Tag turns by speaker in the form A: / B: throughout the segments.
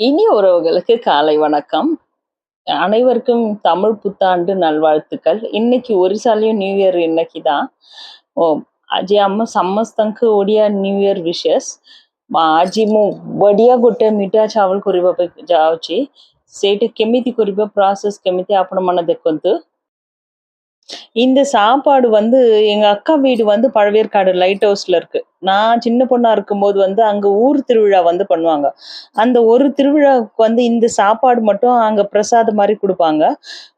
A: இனி உறவுகளுக்கு காலை வணக்கம் அனைவருக்கும் தமிழ் புத்தாண்டு நல்வாழ்த்துக்கள் இன்னைக்கு ஒரிசாலையும் நியூ இயர் இன்னைக்கு தான் ஓ આજે આમાં ସମସ୍ତଙ୍କୁ ଓଡ଼ିଆ ନ୍ୟୁ ଇୟର୍ ୱିଶେସ୍ ଆଜି ମୁଁ ବଢ଼ିଆ ଗୋଟେ ମିଠା ଚାଉଳ କରିବା ପାଇଁ ଯାଉଛି ସେଇଟା କେମିତି କରିବା ପ୍ରୋସେସ୍ କେମିତି ଆପଣମାନେ ଦେଖନ୍ତୁ இந்த சாப்பாடு வந்து எங்க அக்கா வீடு வந்து பழவேற்காடு லைட் ஹவுஸ்ல இருக்கு. நான் சின்ன பொண்ணா இருக்கும்போது வந்து அங்க ஊர் திருவிழா வந்து பண்ணுவாங்க. அந்த ஒரு திருவிழாவுக்கு வந்து இந்த சாப்பாடு மட்டும் அங்க பிரசாதம் மாதிரி கொடுப்பாங்க.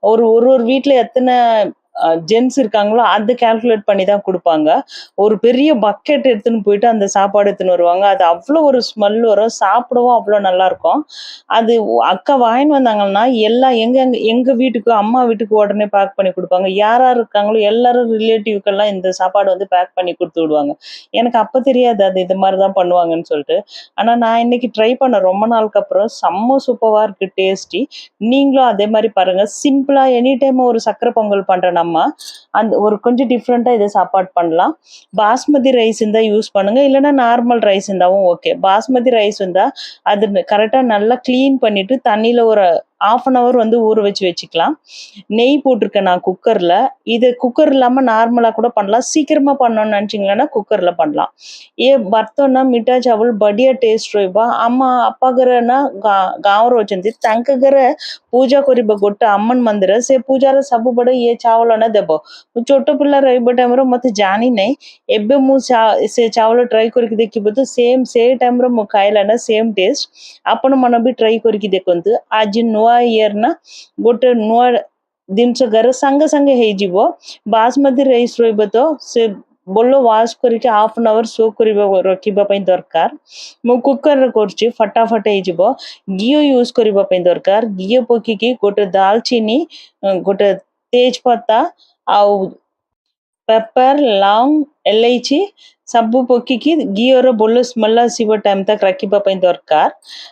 A: ஒரு ஒரு ஒரு வீட்டுல எத்தனை ஜென்ஸ் இருக்காங்களோ அதை கால்குலேட் பண்ணி தான் கொடுப்பாங்க. ஒரு பெரிய பக்கெட் எடுத்துன்னு போயிட்டு அந்த சாப்பாடு எடுத்துன்னு வருவாங்க. அது அவ்வளோ ஒரு ஸ்மெல் வரும். சாப்பிடவும் அவ்வளோ நல்லா இருக்கும் அது அக்கா வாங்கின்னு வந்தாங்கன்னா எல்லாம் எங்க எங்க வீட்டுக்கு அம்மா வீட்டுக்கு உடனே பேக் பண்ணி கொடுப்பாங்க. யார் யார் இருக்காங்களோ எல்லாரும் ரிலேட்டிவ்க்கெல்லாம் இந்த சாப்பாடு வந்து பேக் பண்ணி கொடுத்து விடுவாங்க. எனக்கு அப்ப தெரியாது. அது இது மாதிரி தான் பண்ணுவாங்கன்னு சொல்லிட்டு. ஆனா நான் இன்னைக்கு ட்ரை பண்ண ரொம்ப நாளுக்கு அப்புறம் செம்ம சூப்பராக இருக்கு டேஸ்டி நீங்களும் அதே மாதிரி பாருங்க. சிம்பிளா எனி டைம் ஒரு சக்கரை பொங்கல் பண்ற நம்ம அந்த ஒரு கொஞ்சம் டிஃப்ரெண்டா இதை சாப்பாடு பண்ணலாம். பாஸ்மதி ரைஸ் இருந்தா யூஸ் பண்ணுங்க. இல்லைன்னா நார்மல் ரைஸ் இருந்தாவும் ஓகே பாஸ்மதி ரைஸ் இருந்தா அது கரெக்டா நல்லா க்ளீன் பண்ணிட்டு தண்ணியில் ஒரு ஆஃப் அன் ஹவர் வந்து ஊற வச்சு வச்சுக்கலாம் நெய் போட்டிருக்கேன் நான் குக்கரில் இது குக்கர் இல்லாமல் நார்மலாக கூட பண்ணலாம் சீக்கிரமாக பண்ணோன்னு நினச்சிங்களேன்னா குக்கரில் பண்ணலாம் ஏ பர்த்தோன்னா மிட்டா చావులు బడియా టేస్ట్ రోయిబా అమ్మ అప్పగరన గావ రోజంది తంకగర ಪೂಜಾ ಕೊರಿಬ ಗೊಟ್ಟ ಅಮ್ಮನ ಮಂದಿರ ಸೆ ಪೂಜಾರ ಸಬು ಬಡ ಏ ಚಾವಲನ ದೇಬ ಚೋಟ ಪಿಲ್ಲ ರೈಬ ಟೈಮ್ರ ಮತ್ತೆ ಜಾನಿ ನೈ ಎಬ್ಬೆ ಮು ಸೆ ಚಾವಲ ಟ್ರೈ ಕೊರಿಕಿ ದೇಖಿಬೋದು ಸೇಮ್ ಸೇ ಟೈಮ್ರ ಮು ಖಾಯಿಲನ ಸೇಮ್ ಟೇಸ್ಟ್ ଆପଣ ମାନ ବି ଟ୍ରାଇ କରିକି ଦେଖନ୍ତୁ ଆଜି ନୂଆ ଇୟର ନା ଗୋଟେ ନୂଆ ଜିନିଷ ଘରେ ସାଙ୍ଗେ ସାଙ୍ଗେ ହେଇଯିବ ବାସମତି ରାଇସ୍ ରହିବ ତ ସେ ଭଲ ୱାଶ୍ କରିକି ହାଫ୍ ଆନ୍ ଆୱାର ସୋ କରିବା ରଖିବା ପାଇଁ ଦରକାର ମୁଁ କୁକରରେ କରୁଛି ଫଟାଫଟ ହେଇଯିବ ଘିଅ ୟୁଜ୍ କରିବା ପାଇଁ ଦରକାର ଘିଅ ପକେଇକି ଗୋଟେ ଡାଲଚିନି ଅଁ, ଗୋଟେ ତେଜପତା ଆଉ ପେପର ଲଙ୍ଗ ଏଲାଇଚି ସବୁ ପକେଇକି ଘିଅର ଭଲ ସ୍ମେଲ୍ ଆସିବା ଟାଇମ୍ ତକ ରଖିବା ପାଇଁ ଦରକାର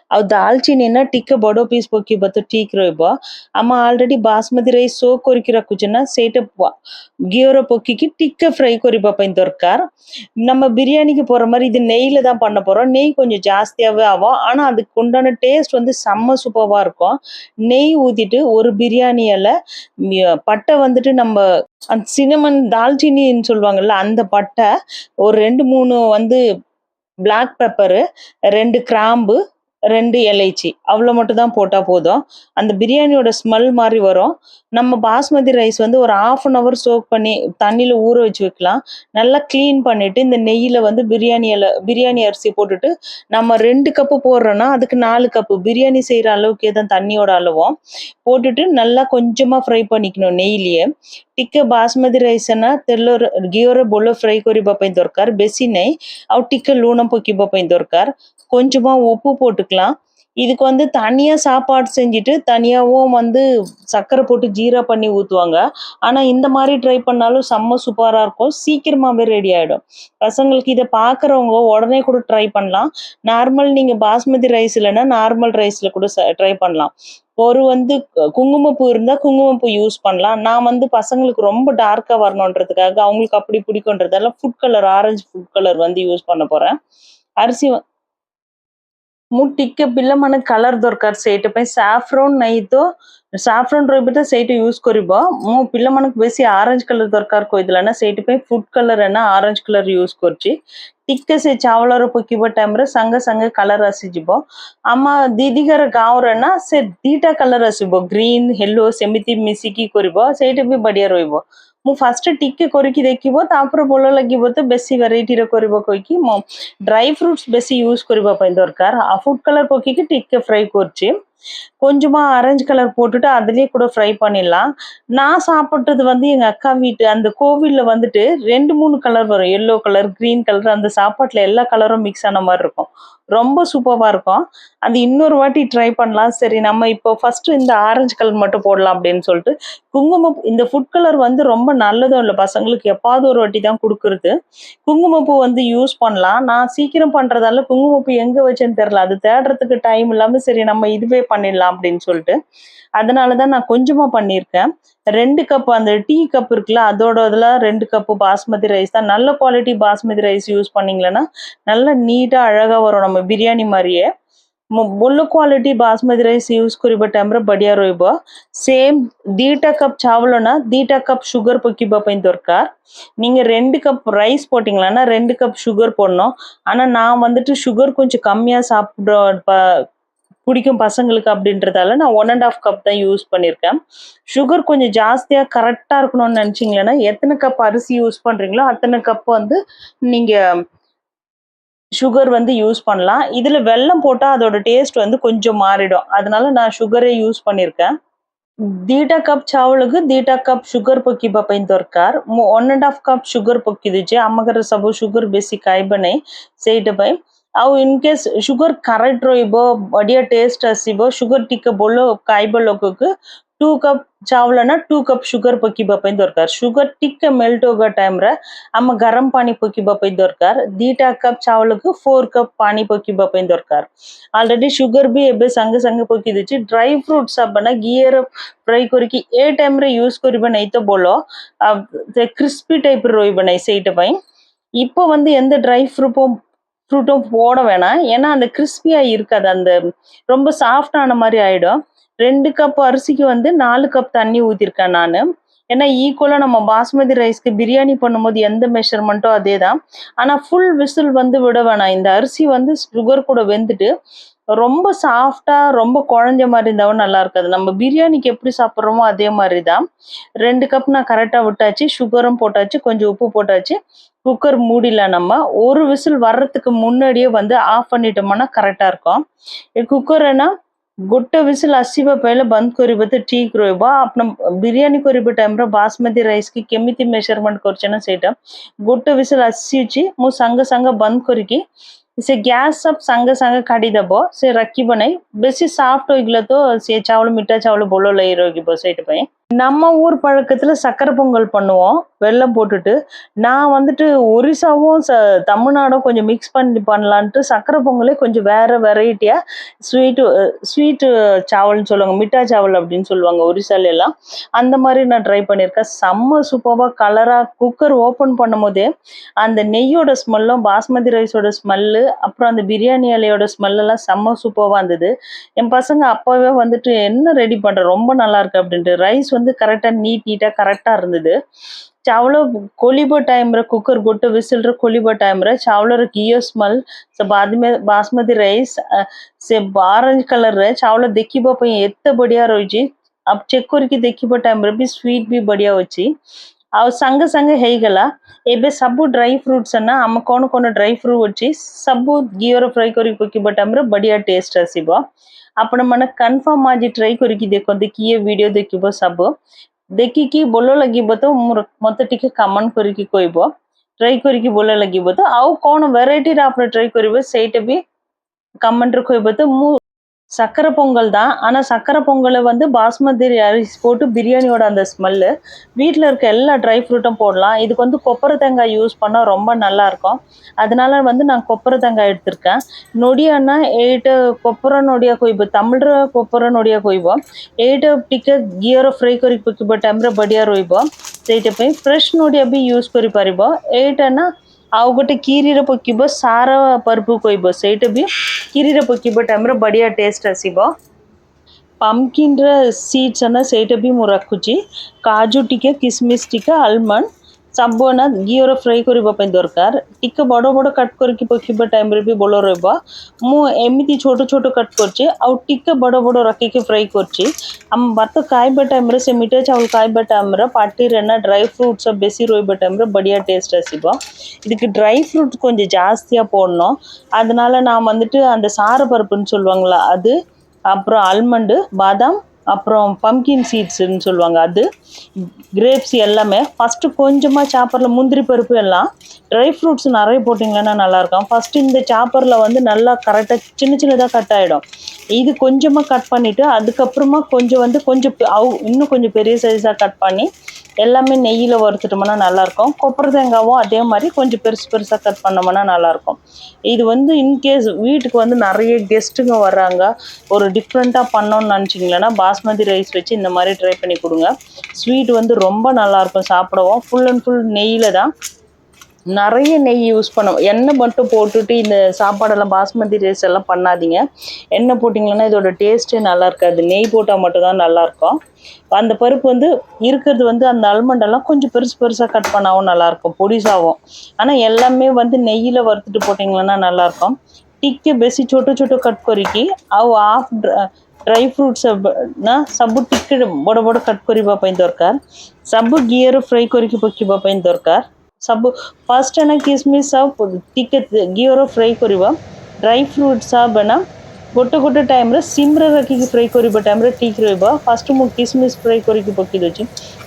A: ଆଉ ଡାଲଚିନି ନା ଟିକେ ବଡ଼ ପିସ୍ ପକେଇବ ତ ଠିକ୍ ରହିବ ଆମ ଅଲରେଡି ବାସମତି ରାଇସ୍ ସୋ କରିକି ରଖୁଛେ ନା ସେଇଟା ପ- ଘିଅର ପକେଇକି ଟିକେ ஃப்ரை କରିବା ପାଇଁ ଦରକାର நம்ம பிரியாணிக்கு போற மாதிரி இது நெய்ல தான் பண்ண போறோம் நெய் கொஞ்சம் ஜாஸ்தியாவே ஆகும் ஆனா அதுக்கு உண்டான டேஸ்ட் வந்து செம்ம சூப்பரா இருக்கும் நெய் ஊத்திட்டு ஒரு பிரியாணி இலை மி- பட்டை வந்துட்டு நம்ம அந்த சினமன் தால்ச்சினின்னு சொல்லுவாங்கல்ல அந்த பட்டை ஒரு ரெண்டு மூணு வந்து பிளாக் பெப்பரு ரெண்டு கிராம்பு ரெண்டு இலைச்சி அவ்வளோ மட்டும் தான் போட்டால் போதும் அந்த பிரியாணியோட ஸ்மெல் மாதிரி வரும் நம்ம பாஸ்மதி ரைஸ் வந்து ஒரு ஆஃப் அன் ஹவர் சோக் பண்ணி தண்ணியில் ஊற வச்சு வைக்கலாம் நல்லா க்ளீன் பண்ணிட்டு இந்த நெய்யில் வந்து பிரியாணி இலை பிரியாணி அரிசி போட்டுட்டு நம்ம ரெண்டு கப்பு போடுறோன்னா அதுக்கு நாலு கப்பு பிரியாணி செய்கிற அளவுக்கு தான் தண்ணியோட அளவும் போட்டுட்டு நல்லா கொஞ்சமாக ஃப்ரை பண்ணிக்கணும் நெய்லியே ଟିକେ ବାସମତି ରାଇସ୍ ନା ତେଲ ଘିଅରେ ଭଲ ଫ୍ରାଏ କରିବା ପାଇଁ ଦରକାର ବେଶୀ ନାହିଁ ଆଉ ଟିକେ ଲୁଣ ପକେଇବା ପାଇଁ ଦରକାର கொஞ்சமாக உப்பு போட்டுக்கலாம். இதுக்கு வந்து தனியாக சாப்பாடு செஞ்சுட்டு தனியாகவும் வந்து சர்க்கரை போட்டு ஜீரா பண்ணி ஊற்றுவாங்க ஆனால் இந்த மாதிரி ட்ரை பண்ணாலும் செம்ம சூப்பராக இருக்கும். சீக்கிரமாகவே ரெடி ஆகிடும் பசங்களுக்கு இதை பார்க்குறவங்க உடனே கூட ட்ரை பண்ணலாம். நார்மல் நீங்கள் பாஸ்மதி ரைஸ் இல்லைன்னா நார்மல் ரைஸில் கூட ட்ரை பண்ணலாம். ஒரு வந்து குங்குமப்பூ இருந்தால் குங்குமப்பூ யூஸ் பண்ணலாம். நான் வந்து பசங்களுக்கு ரொம்ப டார்க்காக வரணுன்றதுக்காக அவங்களுக்கு அப்படி பிடிக்குன்றதால food colour orange food colour வந்து யூஸ் பண்ண போகிறேன் அரிசி வ- ମୁଁ ଟିକେ ପିଲାମାନେ କଲର ଦରକାର ସେଇଟା ପାଇଁ ସାଫ୍ରନ୍ ନାହିଁ ତ ସାଫ୍ରନ୍ ରହିବ ତ ସେଇଟା ୟୁଜ୍ କରିବ ମୁଁ ପିଲାମାନଙ୍କୁ ବେଶୀ ଅରେଞ୍ଜ କଲର ଦରକାର କହିଦେଲା ନା ସେଇଥିପାଇଁ ଫୁଡ୍ କଲର ନା ଅରେଞ୍ଜ କଲର ୟୁଜ୍ କରୁଛି ଟିକେ ସେ ଚାଉଳର ପକେଇବା ଟାଇମ୍ରେ ସାଙ୍ଗେ ସାଙ୍ଗେ କଲର ଆସିଯିବ ଆମ ଦିଦି ଘର ଗାଁରେ ନା ସେ ଦିଟା କଲର ଆସିବ ଗ୍ରୀନ୍ ୟେଲୋ ସେମିତି ମିଶିକି କରିବ ସେଇଟା ବି ବଢିଆ ରହିବ ମୁଁ ଫାଷ୍ଟ ଟିକେ କରିକି ଦେଖିବ ତାପରେ ଭଲ ଲାଗିବ ତ ବେଶୀ ଭେରାଇଟିର କରିବ କହିକି ମୁଁ ଡ୍ରାଇ ଫ୍ରୁଟ୍ସ ବେଶୀ ୟୁଜ୍ କରିବା ପାଇଁ ଦରକାର ଆଉ ଫୁଡ଼୍ କଲର୍ ପକେଇକି ଟିକେ ଫ୍ରାଏ କରୁଛି கொஞ்சமா ஆரஞ்சு கலர் போட்டுட்டு அதுலயே கூட ஃப்ரை பண்ணிடலாம். நான் சாப்பிட்டது வந்து எங்க அக்கா வீட்டு அந்த கோவில்ல வந்துட்டு ரெண்டு மூணு கலர் வரும். எல்லோ கலர் கிரீன் கலர் அந்த சாப்பாட்டுல எல்லா கலரும் மிக்ஸ் ஆன மாதிரி இருக்கும். ரொம்ப சூப்பராக இருக்கும். அது இன்னொரு வாட்டி ட்ரை பண்ணலாம். சரி நம்ம இப்போ ஃபர்ஸ்ட் இந்த ஆரஞ்சு கலர் மட்டும் போடலாம் அப்படின்னு சொல்லிட்டு குங்கும இந்த ஃபுட் கலர் வந்து ரொம்ப நல்லதும் இல்லை. பசங்களுக்கு எப்பாவது ஒரு வாட்டி தான் கொடுக்கறது. குங்குமப்பூ வந்து யூஸ் பண்ணலாம். நான் சீக்கிரம் பண்றதால குங்குமப்பூ எங்கே வச்சேன்னு தெரியல. அது தேடுறதுக்கு டைம் இல்லாமல் சரி நம்ம இதுவே பண்ணிடலாம் அப்படின்னு சொல்லிட்டு. அதனால தான் நான் கொஞ்சமாக பண்ணியிருக்கேன். ரெண்டு கப் அந்த டீ கப் இருக்குல்ல அதோட இதில் ரெண்டு கப்பு பாஸ்மதி ரைஸ் தான். நல்ல குவாலிட்டி பாஸ்மதி ரைஸ் யூஸ் பண்ணிங்களேன்னா நல்லா நீட்டாக அழகாக வரும் நம்ம பிரியாணி மாதிரியே. ಒಳ್ಳೆ குவாலிட்டி பாஸ்மதி ரைஸ் யூஸ் ಕರಿಬ ಟೈಮ್ರೆ ಬಡಿಯಾ ರಹಿಬ ಸೇಮ್ ದೀಟಾ ಕಪ್ ಚಾವಲನ ದೀಟಾ ಕಪ್ ಶುಗರ್ ಪಕ್ಕಿಬ ಪೈ ದೊರ್ಕಾರ್ நீங்கள் ரெண்டு கப் ரைஸ் போட்டிங்களான்னா ரெண்டு கப் சுகர் போடணும். ஆனால் நான் வந்துட்டு சுகர் கொஞ்சம் கம்மியாக சாப்பிட்ற பிடிக்கும் பசங்களுக்கு அப்படின்றதால நான் ஒன் அண்ட் ஆஃப் கப் தான் யூஸ் பண்ணியிருக்கேன் சுகர் கொஞ்சம் ஜாஸ்தியாக கரெக்டாக இருக்கணும்னு நினச்சிங்களேன்னா எத்தனை கப் அரிசி யூஸ் பண்ணுறீங்களோ அத்தனை கப் வந்து நீங்கள் சுகர் வந்து யூஸ் பண்ணலாம். இதில் வெல்லம் போட்டால் அதோட டேஸ்ட் வந்து கொஞ்சம் மாறிடும். அதனால நான் சுகரே யூஸ் பண்ணியிருக்கேன் ದೀಟಾ கப் ಚಾವಳಿಗೆ ದೀಟಾ கப் சுகர் பொக்கி ಬಪೈನ್ ದೊರ್ಕಾರ್ one and half cup sugar ಪೊಕ್ಕಿದು ಜೆ ಅಮ್ಮಗರ ಸಬು ಶುಗರ್ ಬೇಸಿ ಕಾಯಿ ಬನೆ ಸೇಟ್ ಬೈ ଆଉ ଇନ୍ କେସ୍ ସୁଗର କରେକ୍ଟ ରହିବ ବଢ଼ିଆ ଟେଷ୍ଟ ଆସିବ ସୁଗର ଟିକେ ଭଲ ଖାଇବା ଲୋକକୁ ଟୁ କପ୍ ଚାଉଳ ନା ଟୁ କପ୍ ସୁଗର ପକେଇବା ପାଇଁ ଦରକାର ସୁଗର ଟିକେ ମେଲ୍ଟ ହେବା ଟାଇମ୍ରେ ଆମ ଗରମ ପାଣି ପକେଇବା ପାଇଁ ଦରକାର ଦିଟା କପ୍ ଚାଉଳକୁ ଫୋର୍ କପ୍ ପାଣି ପକେଇବା ପାଇଁ ଦରକାର ଅଲରେଡ଼ି ସୁଗର ବି ଏବେ ସାଙ୍ଗେ ସାଙ୍ଗେ ପକେଇ ଦେଇଛି ଡ୍ରାଇ ଫ୍ରୁଟ୍ସ ଆପଣ ଘିଅର ଫ୍ରାଇ କରିକି ଏ ଟାଇମ୍ରେ யூஸ் କରିବେ ନାହିଁ ତ ଭଲ கிறிஸ்பி டைப் ରହିବ ନାହିଁ ସେଇଟା ପାଇଁ இப்போ வந்து எந்த ட்ரை ஃப்ரூட்டும் ஃப்ரூட்டும் போட வேணாம். ஏன்னா அந்த கிறிஸ்பியாக இருக்காது. அந்த ரொம்ப சாஃப்டான மாதிரி ஆயிடும். ரெண்டு கப் அரிசிக்கு வந்து நாலு கப் தண்ணி ஊற்றிருக்கேன் நான். ஏன்னா ஈக்குவலாக நம்ம பாஸ்மதி ரைஸ்க்கு பிரியாணி பண்ணும்போது எந்த மெஷர்மெண்ட்டோ அதே தான் ஆனால் ஃபுல் விசில் வந்து விட வேணாம். இந்த அரிசி வந்து சுகர் கூட வெந்துட்டு ரொம்ப சாஃப்டாக ரொம்ப குழஞ்ச மாதிரி இருந்தாவும் நல்லா இருக்காது நம்ம பிரியாணிக்கு எப்படி சாப்பிட்றோமோ அதே மாதிரி தான் ரெண்டு கப் நான் கரெக்டாக விட்டாச்சு சுகரும் போட்டாச்சு கொஞ்சம் உப்பு போட்டாச்சு குக்கர் மூடிலாம் நம்ம ஒரு விசில் வர்றதுக்கு முன்னாடியே வந்து ஆஃப் பண்ணிட்டோம்னா கரெக்டாக இருக்கும் କୁକର୍ ନା ଗୋଟେ ବିସିଲ୍ ଆସିବା ପହିଲେ ବନ୍ଦ କରିବା ତ ଠିକ୍ ରହିବ ଆପଣ ବିରିୟାନୀ କରିବା ଟାଇମ୍ରେ ବାସମତି ରାଇସ୍ କି କେମିତି ମେଜରମେଣ୍ଟ କରୁଛେ ନା ସେଇଟା ଗୋଟେ ବିସିଲ୍ ଆସିଛି ମୁଁ ସାଙ୍ଗେ ସାଙ୍ଗେ ବନ୍ଦ କରିକି ସେ ଗ୍ୟାସ୍ ସବ୍ ସାଙ୍ଗେ ସାଙ୍ଗେ କାଢ଼ିଦେବ ସେ ରଖିବ ନାହିଁ ବେଶୀ ସଫ୍ଟ ହୋଇଗଲେ ତ ସେ ଚାଉଳ ମିଠା ଚାଉଳ ଭଲ ଲାଗି ରହିବ ସେଇଥିପାଇଁ நம்ம ஊர் பழக்கத்துல சக்கரை பொங்கல் பண்ணுவோம். வெல்லம் போட்டுட்டு. நான் வந்துட்டு ஒரிசாவும் ச தமிழ்நாடும் கொஞ்சம் மிக்ஸ் பண்ணி பண்ணலான்ட்டு சக்கரை பொங்கலே கொஞ்சம் வேற வெரைட்டியா ஸ்வீட்டு ஸ்வீட்டு சாவல்னு சொல்லுவாங்க. மிட்டா சாவல் அப்படின்னு சொல்லுவாங்க ஒரிசால எல்லாம். அந்த மாதிரி நான் ட்ரை பண்ணியிருக்கேன். செம்ம சூப்பராக கலராக குக்கர் ஓப்பன் பண்ணும் போதே அந்த நெய்யோட ஸ்மெல்லும் பாஸ்மதி ரைஸோட ஸ்மெல்லு அப்புறம் அந்த பிரியாணி இலையோட ஸ்மெல்லாம் செம்ம சூப்பராக இருந்தது. என் பசங்க அப்போவே வந்துட்டு என்ன ரெடி பண்ணுற ரொம்ப நல்லா இருக்கு அப்படின்ட்டு. ரைஸ் வந்து கரெக்டாக நீட் நீட்டாக கரெக்டாக இருந்தது ଚାଉଳ ଖୋଲିବ ଟାଇମ୍ରେ କୁକର୍ ଗୋଟେ ବିସିଲ୍ରେ ଖୋଲିବ ଟାଇମ୍ରେ ଚାଉଳର ଘିଅ ସ୍ମେଲ୍ ସେ ବାଦମେ ବାସମତି ରାଇସ୍ ସେ ଅରେଞ୍ଜ କଲର୍ରେ ଚାଉଳ ଦେଖିବା ପାଇଁ ଏତେ ବଢ଼ିଆ ରହିଛି ଆଉ ଚେକ୍ କରିକି ଦେଖିବା ଟାଇମ୍ରେ ବି ସ୍ୱିଟ୍ ବି ବଢ଼ିଆ ଅଛି ଆଉ ସାଙ୍ଗେ ସାଙ୍ଗେ ହେଇଗଲା ଏବେ ସବୁ ଡ୍ରାଇ ଫ୍ରୁଟ୍ସ ନା ଆମ କ'ଣ କ'ଣ ଡ୍ରାଇ ଫ୍ରୁଟ୍ ଅଛି ସବୁ ଘିଅର ଫ୍ରାଏ କରିକି ପକେଇବା ଟାଇମ୍ରେ ବଢ଼ିଆ ଟେଷ୍ଟ ଆସିବ ଆପଣ ମାନେ କନଫର୍ମ ଆଜି ଟ୍ରାଏ କରିକି ଦେଖନ୍ତି କିଏ ଭିଡ଼ିଓ ଦେଖିବ ସବୁ ଦେଖିକି ଭଲ ଲାଗିବ ତ ମୋତେ ଟିକେ କମେଣ୍ଟ କରିକି କହିବ ଟ୍ରାଏ କରିକି ଭଲ ଲାଗିବ ତ ଆଉ କ'ଣ ଭେରାଇଟିରେ ଆପଣ ଟ୍ରାଏ କରିବେ ସେଇଟା ବି କମେଣ୍ଟରେ କହିବ ତ ମୁଁ சக்கரை பொங்கல் தான். ஆனால் சக்கரை பொங்கலை வந்து பாஸ்மதி அரிசி போட்டு பிரியாணியோட அந்த ஸ்மெல்லு. வீட்டில் இருக்க எல்லா ட்ரை ஃப்ரூட்டும் போடலாம். இதுக்கு வந்து கொப்பரை தேங்காய் யூஸ் பண்ணால் ரொம்ப நல்லாயிருக்கும் அதனால வந்து நான் கொப்பரை தேங்காய் எடுத்திருக்கேன். நொடியானா எயிட்டு கொப்பரை நொடியா கொய்பு தமிழ் கொப்பரை நொடியா குய்வோம் எயிட்டு டிக்க கியரோ ஃப்ரை ಕೊರಿ ಪುಕ್ಕಿಬ ಟೆಂಬ್ರ ಬಡಿಯ ರೋಯ್ಬ போய் ஃப்ரெஷ் ಫ್ರೆಶ್ ನೋಡಿ யூஸ் ಯೂಸ್ ಕೊರಿ ಪರಿಬ ଆଉ ଗୋଟେ କ୍ଷୀରିରେ ପକେଇବ ସାର ପର୍ବୁ କହିବ ସେଇଟା ବି କ୍ଷୀରିରେ ପକେଇବା ଟାଇମ୍ରେ ବଢ଼ିଆ ଟେଷ୍ଟ ଆସିବ ପମ୍ପକିନ୍ର ସିଡ୍ସ ନା ସେଇଟା ବି ମୁଁ ରଖୁଛି କାଜୁ ଟିକେ କିସମିସ୍ ଟିକେ ଆଲମଣ୍ଡ ସବୁ ନା ଘିଅର ଫ୍ରାଏ କରିବା ପାଇଁ ଦରକାର ଟିକେ ବଡ଼ ବଡ଼ କଟ୍ କରିକି ପକେଇବା ଟାଇମ୍ରେ ବି ଭଲ ରହିବ ମୁଁ ଏମିତି ଛୋଟ ଛୋଟ କଟ୍ କରିଛି ଆଉ ଟିକେ ବଡ଼ ବଡ଼ ରଖିକି ଫ୍ରାଏ କରିଛି ଆମ ଭାତ ଖାଇବା ଟାଇମ୍ରେ ସେ ମିଠା ଚାଉଳ ଖାଇବା ଟାଇମ୍ରେ பாட்டியில் ட்ரை ஃப்ரூட்ஸை பெசி ரோய்ப டைமில் படியா டேஸ்ட் ரசிப்போம் இதுக்கு ட்ரை ஃப்ரூட் கொஞ்சம் ஜாஸ்தியாக போடணும் அதனால நான் வந்துட்டு அந்த சாரப்பருப்புன்னு சொல்லுவாங்களா அது அப்புறம் ஆல்மண்டு பாதாம் அப்புறம் பம்கின் சீட்ஸுன்னு சொல்லுவாங்க அது. கிரேப்ஸ் எல்லாமே. ஃபஸ்ட்டு கொஞ்சமாக சாப்பரில் முந்திரி பருப்பு எல்லாம். ட்ரை ஃப்ரூட்ஸ் நிறைய போட்டிங்கன்னா நல்லாயிருக்கும். ஃபஸ்ட்டு இந்த சாப்பரில் வந்து நல்லா கரெக்டாக சின்ன சின்னதாக கட் ஆகிடும் இது கொஞ்சமாக கட் பண்ணிவிட்டு அதுக்கப்புறமா கொஞ்சம் வந்து கொஞ்சம் அவு இன்னும் கொஞ்சம் பெரிய சைஸாக கட் பண்ணி எல்லாமே நெய்யில் வறுத்துட்டோம்னா நல்லாயிருக்கும். கொப்பரை தேங்காவும் அதே மாதிரி கொஞ்சம் பெருசு பெருசாக கட் பண்ணோம்னா நல்லாயிருக்கும். இது வந்து இன்கேஸ் வீட்டுக்கு வந்து நிறைய கெஸ்ட்டுங்க வர்றாங்க. ஒரு டிஃப்ரெண்ட்டாக பண்ணோன்னு நினச்சிங்களேன்னா பாஸ்மதி ரைஸ் வச்சு இந்த மாதிரி ட்ரை பண்ணி கொடுங்க. ஸ்வீட் வந்து ரொம்ப நல்லாயிருக்கும் சாப்பிடவும். ஃபுல் அண்ட் ஃபுல் நெய்யில் தான். நிறைய நெய் யூஸ் பண்ணும் எண்ணெய் மட்டும் போட்டுட்டு இந்த சாப்பாடெல்லாம் பாஸ்மதி ரைஸ் எல்லாம் பண்ணாதீங்க. எண்ணெய் போட்டிங்கன்னா இதோட டேஸ்ட்டே நல்லா இருக்காது. நெய் போட்டால் மட்டும்தான் நல்லாயிருக்கும் அந்த பருப்பு வந்து இருக்கிறது வந்து அந்த அல்மண்டெல்லாம் கொஞ்சம் பெருசு பெருசாக கட் பண்ணாவும் நல்லாயிருக்கும் பொடிசாகும் ஆனால் எல்லாமே வந்து நெய்யில் வறுத்துட்டு போட்டிங்கன்னா நல்லாயிருக்கும் টিককে বেশি சொட்டு சொட்டு கட் করি কি ஆஃப் ட்ரை ড্রাই சப்பு না সব টিককে বড় বড় কাট କରିବା ପାଇଁ ଦରକାର ସବୁ ଗିଅର ଫ୍ରାଏ କରିକି ପକିବା ସବୁ ଫାର୍ଷ୍ଟ ନା କିସମିସ୍ ଆଉ ଟିକେ ଘିଅର ଫ୍ରାଏ କରିବା ଡ୍ରାଇ ଫ୍ରୁଟ୍ସ ନା ଗୋଟେ ଗୋଟେ ଟାଇମ୍ରେ ସିମ୍ରେ ରଖିକି ஃப்ரை କରିବା டைமில் டீக் ରହିବ ஃபஸ்ட்டு ମୁଁ கிஸ்மிஸ் ஃப்ரை କରିକି பக்கி வச்சு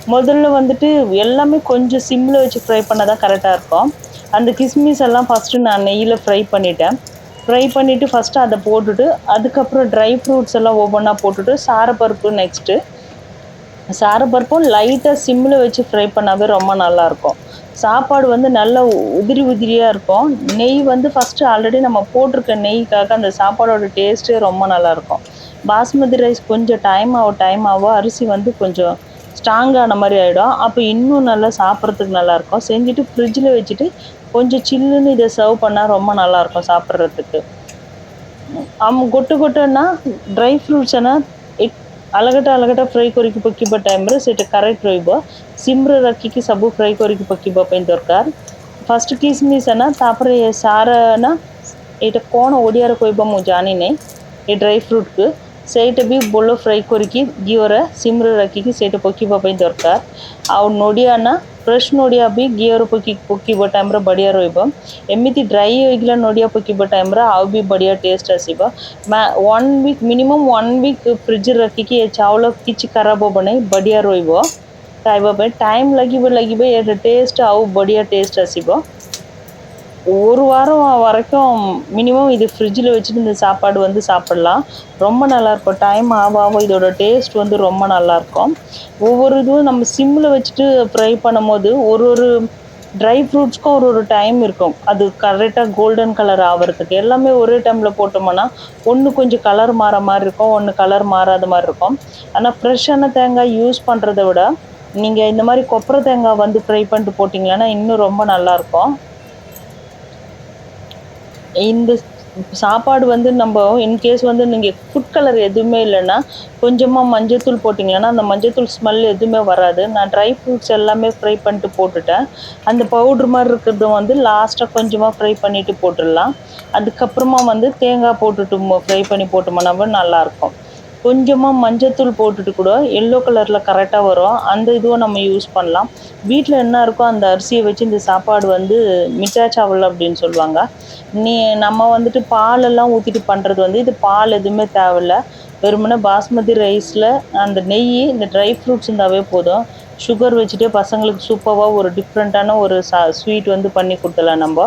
A: முதல்ல வந்துட்டு எல்லாமே கொஞ்சம் சிம்மில் வச்சு ஃப்ரை பண்ணால் தான் கரெக்டாக இருக்கும் அந்த கிஸ்மிஸ் எல்லாம் ஃபஸ்ட்டு நான் நெய்யில் ஃப்ரை பண்ணிட்டேன் ஃப்ரை பண்ணிவிட்டு ஃபஸ்ட்டு அதை போட்டுட்டு அதுக்கப்புறம் ட்ரை ஃப்ரூட்ஸ் எல்லாம் ஒவ்வொன்றா போட்டுட்டு சாரப்பருப்பு நெக்ஸ்ட்டு சாரப்பருப்பும் லைட்டாக சிம்மில் வச்சு ஃப்ரை பண்ணாவே ரொம்ப நல்லாயிருக்கும். சாப்பாடு வந்து நல்லா உதிரி உதிரியாக இருக்கும். நெய் வந்து ஃபஸ்ட்டு ஆல்ரெடி நம்ம போட்டிருக்க நெய்க்காக அந்த சாப்பாடோட டேஸ்ட்டே ரொம்ப நல்லாயிருக்கும். பாஸ்மதி ரைஸ் கொஞ்சம் டைம் ஆகும் டைம் ஆகும் அரிசி வந்து கொஞ்சம் ஸ்ட்ராங்கான மாதிரி ஆகிடும் அப்போ இன்னும் நல்லா சாப்பிட்றதுக்கு நல்லாயிருக்கும். செஞ்சுட்டு ஃப்ரிட்ஜில் வச்சுட்டு கொஞ்சம் சில்லுன்னு இதை சர்வ் பண்ணால் ரொம்ப நல்லாயிருக்கும் சாப்பிட்றதுக்கு. அவங்க கொட்டு கொட்டுன்னா ட்ரை ஃப்ரூட்ஸ்னால் ଫ୍ରୁଟ୍ସ ନା ଅଲଗାଟା ଅଲଗାଟା ଫ୍ରାଏ କରିକି ପକାଇବା ଟାଇମ୍ରେ ସେଇଟା କରେକ୍ଟ ରହିବ ସିମ୍ରେ ରଖିକି ସବୁ ଫ୍ରାଏ କରିକି ପକାଇବା ପାଇଁ ଦରକାର ଫାଷ୍ଟ କିସମିସ୍ ନା ତାପରେ ସାର ନା ଏଇଟା କ'ଣ ଓଡ଼ିଆରେ କହିବ ମୁଁ ଜାଣିନି ଏ ଡ୍ରାଇ ଫ୍ରୁଟ୍କୁ ସେଇଟା ବି ବୋଲ ଫ୍ରାଏ କରିକି ଘିଅରେ ସିମ୍ରେ ରଖିକି ସେଇଟା ପକାଇବା ପାଇଁ ଦରକାର ଆଉ ନଡ଼ିଆ ନା ଫ୍ରେଶ୍ ନଡ଼ିଆ ବି ଘିଅରେ ପକି ପକାଇବା ଟାଇମ୍ରେ ବଢ଼ିଆ ରହିବ ଏମିତି ଡ୍ରାଇ ହୋଇଗଲା ନଡ଼ିଆ ପକାଇବା ଟାଇମ୍ରେ ଆଉ ବି ବଢ଼ିଆ ଟେଷ୍ଟ ଆସିବ one week minimum one week ଫ୍ରିଜ୍ରେ ରଖିକି ଏ ଚାଉଳ କିଛି ଖରାପ ହେବ ନାହିଁ ବଢ଼ିଆ ରହିବ ଖାଇବା ପାଇଁ ଟାଇମ୍ ଲାଗିବ ଲାଗିବ ଏ ଟେଷ୍ଟ ଆଉ ବଢ଼ିଆ ଟେଷ୍ଟ ଆସିବ ஒரு வாரம் வரைக்கும் மினிமம் இது ஃப்ரிட்ஜில் வச்சுட்டு இந்த சாப்பாடு வந்து சாப்பிட்லாம். ரொம்ப நல்லாயிருக்கும் டைம் ஆக ஆக இதோட டேஸ்ட் வந்து ரொம்ப நல்லாயிருக்கும் ஒவ்வொரு இதுவும் நம்ம சிம்மில் வச்சுட்டு ஃப்ரை பண்ணும்போது ஒரு ஒரு ட்ரை ஃப்ரூட்ஸ்க்கும் ஒரு ஒரு டைம் இருக்கும். அது கரெக்டாக கோல்டன் கலர் ஆகிறதுக்கு எல்லாமே ஒரே டைமில் போட்டோம்னா ஒன்று கொஞ்சம் கலர் மாற மாதிரி இருக்கும். ஒன்று கலர் மாறாத மாதிரி இருக்கும். ஆனால் ஃப்ரெஷ்ஷான தேங்காய் யூஸ் பண்ணுறத விட நீங்கள் இந்த மாதிரி கொப்பரை தேங்காய் வந்து ஃப்ரை பண்ணிட்டு போட்டிங்கன்னா இன்னும் ரொம்ப நல்லாயிருக்கும் இந்த சாப்பாடு வந்து நம்ம இன்கேஸ் வந்து நீங்கள் ஃபுட் கலர் எதுவுமே இல்லைன்னா கொஞ்சமாக மஞ்சத்தூள் போட்டிங்கன்னா அந்த மஞ்சத்தூள் ஸ்மெல் எதுவுமே வராது. நான் ட்ரை ஃப்ரூட்ஸ் எல்லாமே ஃப்ரை பண்ணிட்டு போட்டுட்டேன். அந்த பவுட்ரு மாதிரி இருக்கிறது வந்து லாஸ்ட்டாக கொஞ்சமாக ஃப்ரை பண்ணிவிட்டு போட்டுடலாம். அதுக்கப்புறமா வந்து தேங்காய் போட்டுட்டு ஃப்ரை பண்ணி போட்டோம்னாவே நல்லாயிருக்கும் கொஞ்சமாக மஞ்சத்தூள் போட்டுட்டு கூட எல்லோ கலரில் கரெக்டாக வரும். அந்த இதுவும் நம்ம யூஸ் பண்ணலாம். வீட்டில் என்ன இருக்கோ அந்த அரிசியை வச்சு இந்த சாப்பாடு வந்து மிச்சா சாவல் அப்படின்னு சொல்லுவாங்க. நீ நம்ம வந்துட்டு பாலெல்லாம் ஊற்றிட்டு பண்ணுறது வந்து இது பால் எதுவுமே தேவையில்ல. வெறுமனே பாஸ்மதி ரைஸில் அந்த நெய் இந்த ட்ரை ஃப்ரூட்ஸ் இருந்தாவே போதும். சுகர் வச்சுட்டே பசங்களுக்கு சூப்பராக ஒரு டிஃப்ரெண்ட்டான ஒரு சா ஸ்வீட் வந்து பண்ணி கொடுத்தலாம் நம்ம.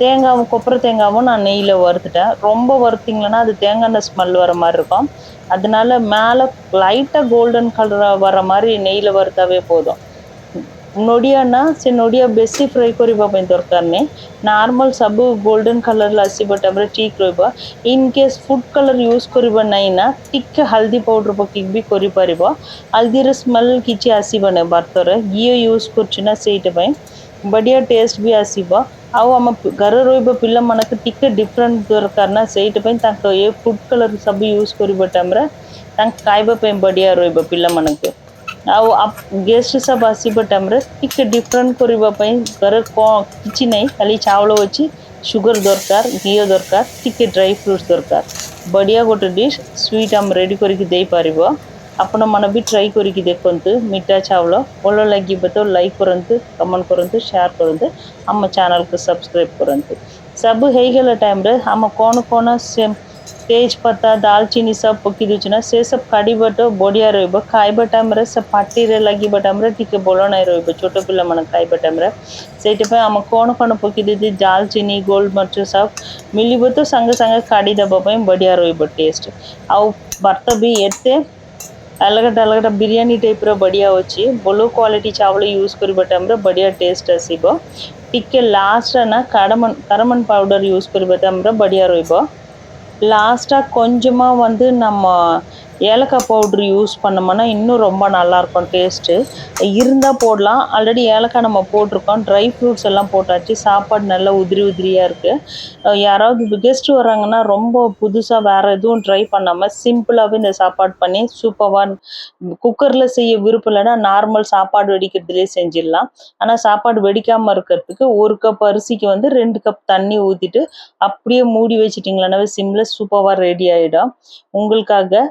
A: தேங்காவும் கொப்பரை தேங்காவும் நான் நெய்யில் வறுத்துட்டேன். ரொம்ப வறுத்திங்களன்னா அது தேங்காய் எண்ணெய் ஸ்மெல் வர மாதிரி இருக்கும். அதனால மேலே லைட்டாக கோல்டன் கலராக வர மாதிரி நெய்யில் வறுத்தாவே போதும். ନଡ଼ିଆ ନା ସେ ନଡ଼ିଆ ବେଶୀ ଫ୍ରାଏ କରିବା ପାଇଁ ଦରକାର ନାହିଁ ନର୍ମାଲ୍ ସବୁ ଗୋଲ୍ଡେନ୍ କଲର୍ ଆସିବା ଟାଇମ୍ରେ ଠିକ୍ ରହିବ in case food colour use କରିବା ନାହିଁ ନା ଟିକେ ହଳଦୀ ପାଉଡ଼ର୍ ପକାଇକି ବି କରିପାରିବ ହଳଦୀର ସ୍ମେଲ୍ କିଛି ଆସିବ ନାହିଁ ଭାତରେ ଘିଅ ୟୁଜ୍ କରୁଛୁ ନା ସେଇଟା ପାଇଁ ବଢ଼ିଆ ଟେଷ୍ଟ ବି ଆସିବ ଆଉ ଆମ ଘରେ ରହିବା ପିଲାମାନଙ୍କୁ ଟିକେ ଡିଫରେଣ୍ଟ ଦରକାର ନା ସେଇଟା ପାଇଁ ତାଙ୍କ ଏ ଫୁଡ଼୍ କଲର୍ ସବୁ ୟୁଜ୍ କରିବା ଟାଇମ୍ରେ ତାଙ୍କ ଖାଇବା ପାଇଁ ବଢ଼ିଆ ରହିବ ପିଲାମାନଙ୍କୁ ଆଉ ଗେଷ୍ଟ ସବୁ ଆସିବା ଟାଇମ୍ରେ ଟିକେ ଡିଫରେଣ୍ଟ କରିବା ପାଇଁ ଘରେ କ'ଣ କିଛି ନାହିଁ ଖାଲି ଚାଉଳ ଅଛି ସୁଗର ଦରକାର ଘିଅ ଦରକାର ଟିକେ ଡ୍ରାଇ ଫ୍ରୁଟ୍ସ ଦରକାର ବଢ଼ିଆ ଗୋଟେ ଡିଶ୍ ସ୍ୱିଟ୍ ଆମେ ରେଡ଼ି କରିକି ଦେଇପାରିବ ଆପଣମାନେ ବି ଟ୍ରାଏ କରିକି ଦେଖନ୍ତୁ ମିଠା ଚାଉଳ ଭଲ ଲାଗିବ ତ ଲାଇକ୍ କରନ୍ତୁ କମେଣ୍ଟ କରନ୍ତୁ ସେୟାର କରନ୍ତୁ ଆମ ଚ୍ୟାନେଲ୍କୁ ସବସ୍କ୍ରାଇବ୍ କରନ୍ତୁ ସବୁ ହେଇଗଲା ଟାଇମ୍ରେ ଆମ କ'ଣ କ'ଣ ସେ ତେଜପତ୍ତା ଡାଲଚିନି ସବୁ ପକାଇ ଦେଉଛୁ ନା ସେ ସବୁ କାଢ଼ିବାଟା ବଢ଼ିଆ ରହିବ ଖାଇବା ଟାଇମ୍ରେ ସେ ପାଟିରେ ଲାଗିବା ଟାଇମ୍ରେ ଟିକେ ଭଲ ନାହିଁ ରହିବ ଛୋଟ ପିଲାମାନେ ଖାଇବା ଟାଇମ୍ରେ ସେଇଥିପାଇଁ ଆମେ କ'ଣ କ'ଣ ପକାଇ ଦେଇଛି ଡାଲଚିନି ଗୋଲ୍ଡ ମରିଚ ସବୁ ମିଳିବ ତ ସାଙ୍ଗେ ସାଙ୍ଗେ କାଢ଼ିଦେବା ପାଇଁ ବଢ଼ିଆ ରହିବ ଟେଷ୍ଟ ଆଉ ଭାତ ବି ଏତେ ଅଲଗା ଅଲଗା ବିରିୟାନୀ ଟାଇପ୍ର ବଢ଼ିଆ ଅଛି ଭଲ କ୍ୱାଲିଟି ଚାଉଳ ୟୁଜ୍ କରିବା ଟାଇମ୍ରେ ବଢ଼ିଆ ଟେଷ୍ଟ ଆସିବ ଟିକେ ଲାଷ୍ଟ ନା କାଡ଼ମନ୍ କାରମନ୍ ପାଉଡ଼ର୍ யூஸ் କରିବା ଟାଇମ୍ରେ ବଢ଼ିଆ ରହିବ லாஸ்ட்டாக கொஞ்சமாக வந்து நம்ம ஏலக்காய் பவுட்ரு யூஸ் பண்ணோம்னா இன்னும் ரொம்ப நல்லாயிருக்கும் டேஸ்ட்டு இருந்தால் போடலாம். ஆல்ரெடி ஏலக்காய் நம்ம போட்டிருக்கோம். ட்ரை ஃப்ரூட்ஸ் எல்லாம் போட்டாச்சு. சாப்பாடு நல்லா உதிரி உதிரியாக இருக்குது யாராவது கெஸ்ட்டு வராங்கன்னா ரொம்ப புதுசாக வேறு எதுவும் ட்ரை பண்ணாமல் சிம்பிளாகவே இந்த சாப்பாடு பண்ணி சூப்பராக குக்கரில் செய்ய விருப்பம் இல்லைன்னா நார்மல் சாப்பாடு வெடிக்கிறதுலேயே செஞ்சிடலாம். ஆனால் சாப்பாடு வெடிக்காமல் இருக்கிறதுக்கு ஒரு கப் அரிசிக்கு வந்து ரெண்டு கப் தண்ணி ஊற்றிட்டு அப்படியே மூடி வச்சிட்டிங்களானாவே சிம்மில் சூப்பராக ரெடி ஆகிடும் உங்களுக்காக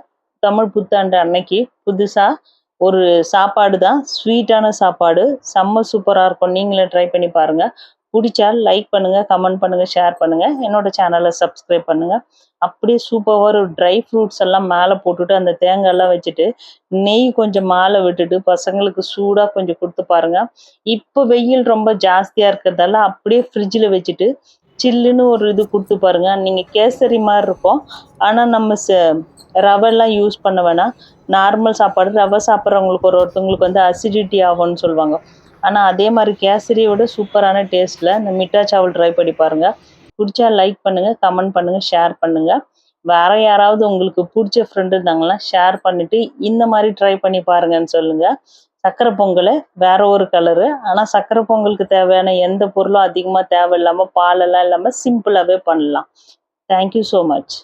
A: தமிழ் புத்தாண்டு அன்னைக்கு புதுசாக ஒரு சாப்பாடு தான் ஸ்வீட்டான சாப்பாடு. செம்ம சூப்பராக இருக்கும். நீங்களே ட்ரை பண்ணி பாருங்கள் பிடிச்சா லைக் பண்ணுங்கள் கமெண்ட் பண்ணுங்கள் ஷேர் பண்ணுங்கள் என்னோட சேனலை சப்ஸ்கிரைப் பண்ணுங்கள் அப்படியே சூப்பராக ஒரு ட்ரை ஃப்ரூட்ஸ் எல்லாம் மேலே போட்டுட்டு அந்த தேங்காயெல்லாம் வச்சுட்டு நெய் கொஞ்சம் மேலே விட்டுட்டு பசங்களுக்கு சூடாக கொஞ்சம் கொடுத்து பாருங்கள் இப்போ வெயில் ரொம்ப ஜாஸ்தியாக இருக்கிறதால அப்படியே ஃப்ரிட்ஜில் வச்சுட்டு சில்லுன்னு ஒரு இது கொடுத்து பாருங்க. நீங்கள் கேசரி மாதிரி இருக்கும். ஆனால் நம்ம ச ரவைலாம் யூஸ் பண்ண வேணாம். நார்மல் சாப்பாடு ரவை சாப்பிட்றவங்களுக்கு ஒரு ஒருத்தவங்களுக்கு வந்து அசிடிட்டி ஆகும்னு சொல்லுவாங்க. ஆனால் அதே மாதிரி கேசரியோட சூப்பரான டேஸ்ட்டில் இந்த மிட்டா சாவல் ட்ரை பண்ணி பாருங்கள் பிடிச்சா லைக் பண்ணுங்கள் கமெண்ட் பண்ணுங்கள் ஷேர் பண்ணுங்கள் வேறு யாராவது உங்களுக்கு பிடிச்ச ஃப்ரெண்டு இருந்தாங்கன்னா ஷேர் பண்ணிவிட்டு இந்த மாதிரி ட்ரை பண்ணி பாருங்கன்னு சொல்லுங்கள் சக்கரை பொங்கல் வேற ஒரு கலரு ஆனால் சக்கரை பொங்கலுக்கு தேவையான எந்த பொருளும் அதிகமாக தேவையில்லாமல் பாலெல்லாம் இல்லாமல் சிம்பிளாகவே பண்ணலாம். Thank you so much